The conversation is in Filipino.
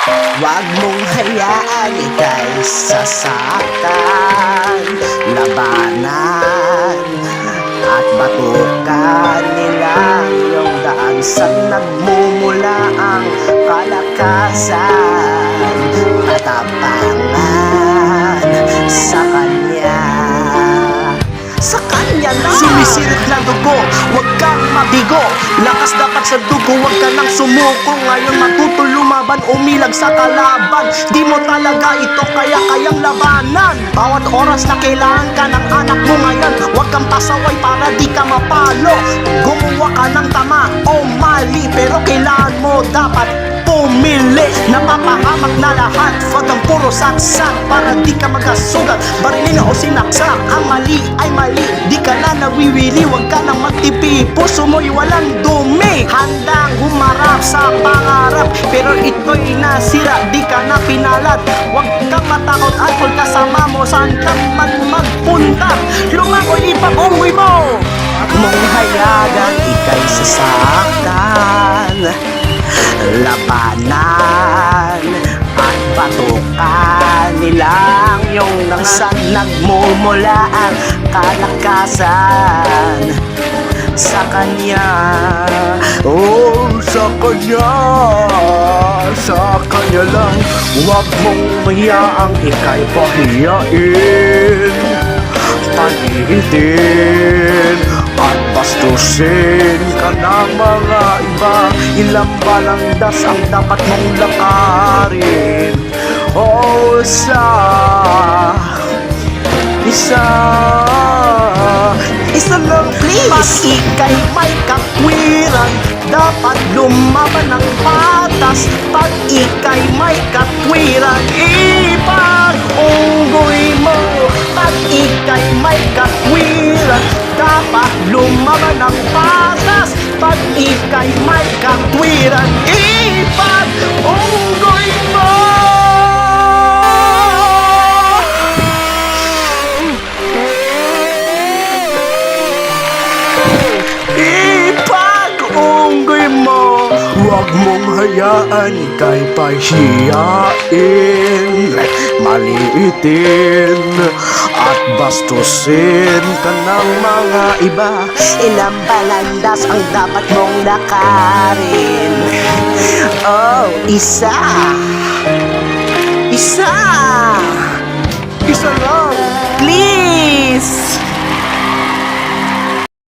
Huwag mong hayaan ika'y sasaktan Labanan at batukan nila Yung daan sa nagmumula ang kalakasan. Katapangan sa kanya. Sa kanya lang Sumisirit ng dugo, huwag kang mabigo. Lakas dapat sa dugo, huwag ka nang sumuko Ngayon. Matuto lumaban, umilag sa kalaban. Di mo talaga ito kaya kayang labanan. Bawat oras na kailangan ka ng anak mo ngayon Huwag kang pasaway para di ka mapalo. Gumawa ka ng tama o mali Pero kailangan mo dapat pumili. Napapahamak na lahat Wag kang puro saksak Para di ka magkasugat Barilin o sinaksak Ang mali ay mali Di ka na nawiwili Huwag ka nang Puso mo'y walang dumi. Handang humarap sa pangarap. Pero ito'y nasira Di ka na pinalat. Huwag kang matakot at kung kasama mo Saan ka man magpunta. Lumangoy ipakungoy mo. Mong hayagan Ika'y sasaktan. Labanan at batukan nilang yung nangsang nagmumula ang kalakasan sa kanya. Oh, sa kanya, sa kanya lang. Huwag mong mahiyaang ika'y pahiyain Panihitin at bastusin ka ng mga iba. Ilang balangdas ang dapat mong lakarin. Oh, isa ika'y may katwiran Dapat lumaban ng patas Pag ika'y may katwiran Ipag-unggoy mo. Pag ika'y may katwiran Dapat lumaban ng patas Pag ika'y may katwiran Ipag-unggoy Ipag-unggoy mo Huwag mong hayaan ika'y pahiyain. Maliitin at bastusin ka ng mga iba. Ilang balandas ang dapat mong lakarin? Oh, isa. Isa